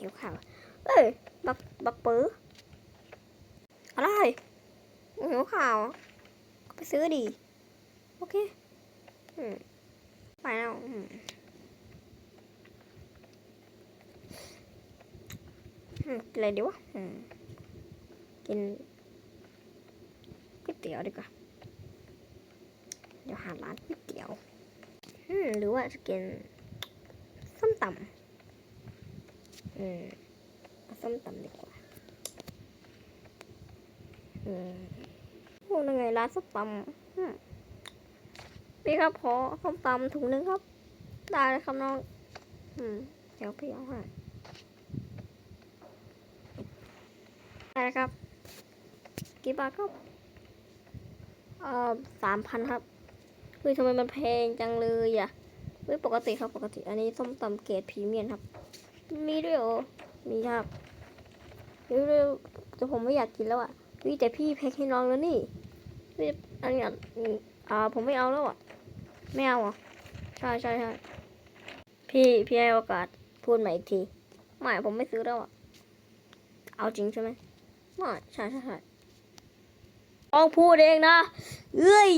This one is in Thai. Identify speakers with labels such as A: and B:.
A: หิวข้าวเอ้ยบักบักปื้ออะไรหิวข้าวก็ไปซื้อดีโอเคอืมไปแล้วอืมกินอะไรดีวะอืมกินก๋วยเตี๋ยวดีกว่าเดี๋ยวหาร้านก๋วยเตี๋ยวอืมหรือว่าจะกินส้มตำ อืมส้มตำดีกว่า อืมโอ้ยังไงร้านส้มตำอืมพี่ครับขอส้มตำถุงหนึงครับ ได้เลยครับน้อง อืม เดี๋ยวพี่เอาให้ได้ครับ กี่บาทครับ เอ่อสามพันครับเฮ้ยทำไมมันแพงจังเลยอะเฮ้ยปกติครับปกติ อันนี้ส้มตำเกรดพรีเมียมครับ มีด้วยเหรอมีครับเดี๋ยวเดี๋ยวแต่ผมไม่อยากกินแล้วอะวิแต่พี่แพ็คให้น้องแล้วนี่เฮ้ยอันนี้อะอืมอ่าผมไม่เอาแล้วอะไม่เอาอะใช่ใช่ใช่พี่พี่ให้โอกาสพูดใหม่อีกทีไม่ผมไม่ซื้อแล้วอะเอาจริงใช่ไหมไม่ใช่ใช่ใช่ต้องพูดเองนะเอ้ย